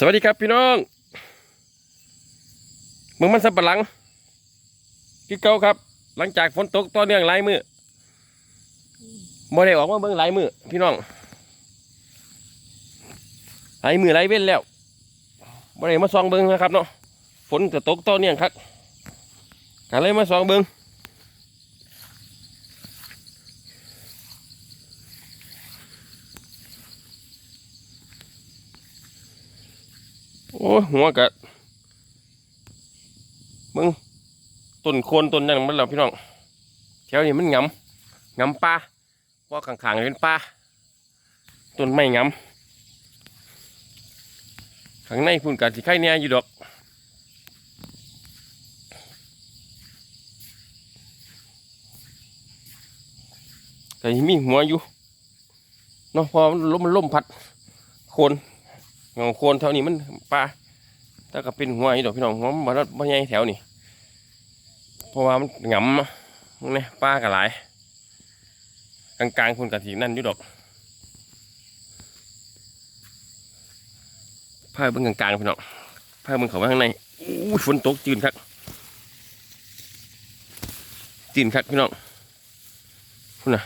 สวัสดีครับพี่น้องเมืองมันสับปะหลังพี่เก่าครับ หลังจากฝนตกต่อเนื่องหลายมือบ่ได้ออกมาเบิ่งหลายมือพี่น้องหลายมือหลายเว้นแล้วบ่ได้มาส่องเบิ่งนะครับเนาะฝนจะตกต่อเนื่องครับก็เลยมาส่องเบิ่ง โอ้หัวกะมึงต้นโคนต้นนั่นมันแล้วพี่น้องแถวนี้มันงำงำปลาเพราข้างๆเป็นปลาต้นไม้งำข้างในพุ่นกะสิไข่เนี่ยอยู่ดอกแต่ยังมีหัวอยู่เนาะพอมันลมมันลมพัดโคน เงาโคนแถวนี้มันปลาแต่ก็เป็นหัวอยู่ดอกพี่น้องหัวมันบ่บ่ใหญ่แถวนี้เพราะว่ามันหงำอะนี่ปลาก็หลายกลางๆคุณกะสีนั่นอยู่ดอกผ้าเบิ่งกลางๆพี่น้องผ้าเบิ่งเขาข้างในอู้ฝนตกจืนครับจืนครับพี่น้องคุณน่ะ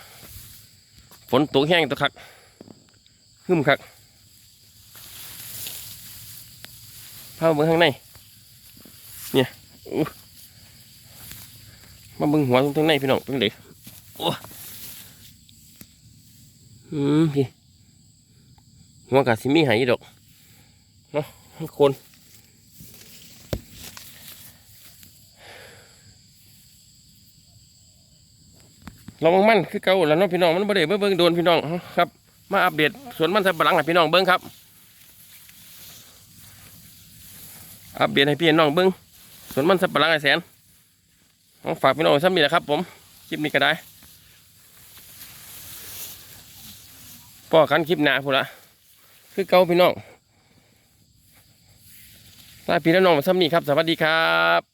ฝนตกแห้งตัวคักหึมคักามาเบิ่งข้างใน เนี่ยมาเบิ่งหัวตรงข้างในพี่น้องเป็นเลยโอ้อืมพี่หัวกาซิมีหายดอกเนาะคนลองมั่นคือเก่าแล้วเนาะพี่น้องมันบ่ได้เบิ่งโดนพี่น้องครับ มาอัปเดตสวนมันสับปะหลังให้พี่น้องเบิ่งครับ อัปเดตให้พี่น้องเบิ้งสวนมันสับปะหลังไอแสนต้องฝากพี่น้องไว้ซ้ำนี่แหละครับผม คลิปนี้ก็ได้พ่อกันคลิปหน้าพูดละคือเก่าพี่น้องตาพี่น้องมาซ้ำนี่ครับ สวัสดีครับ